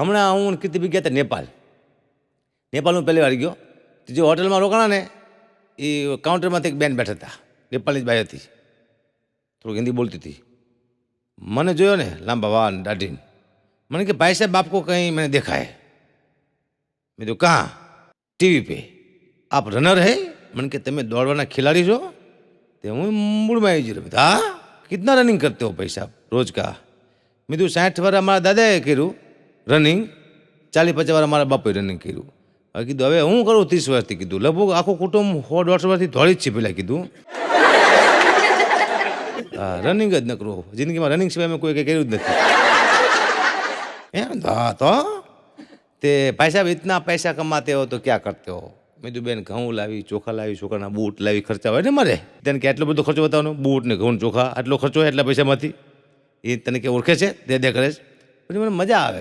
હમણાં હું કીર્તિભાઈ ગયા હતા નેપાલ. નેપાલ હું પહેલી વાર ગયો. તો જે હોટલમાં રોકાણા ને એ કાઉન્ટરમાંથી એક બેન બેઠા હતા નેપાળની જ બાઈ હતી. થોડુંક હિન્દી બોલતી હતી. મને જોયો ને, લાંબા વાન દાઢીને મને કે, ભાઈ સાહેબ, આપકો કંઈ મને દેખાય? મેં તો કાં? TV pay. આપ રનર હે? મને કે, તમે દોડવાના ખેલાડી છો? તે હું મૂળમાં આવી જઈ હા? કિતના રનિંગ કરતો હો ભાઈ સાહેબ? રોજ કા? મેં તો સાઠ વાર અમારા દાદાએ કર્યું. રનિંગ ચાલીસ પચાસ વાર મારા બાપુએ રનિંગ કર્યું. હવે કીધું, હવે હું કરું? ત્રીસ વર્ષથી કીધું. લગભગ આખું કુટુંબ સો દોઢસો વર્ષથી દોડી જ છે પેલા કીધું. હા રનિંગ જ ન કરવું જિંદગીમાં રનિંગ સિવાય મેં કોઈ કંઈ કર્યું જ નથી. એમ હા, તો, તે? ભાઈ સાહેબ, ઇતના પૈસા કમાતે હો, તો ક્યાં કરતે હો? મેં કીધું, બેન, ઘઉં લાવી, ચોખા લાવી, છોકરાના બૂટ લાવી, ખર્ચા હોય ને મારે? તેને કે આટલો બધો ખર્ચો બતાવવાનો? બૂટ ને ઘઉં ચોખા, આટલો ખર્ચો હોય એટલા પૈસામાંથી? એ તને કે ઓળખે છે? દે દે, કરે છે. પછી મને મજા આવે છે.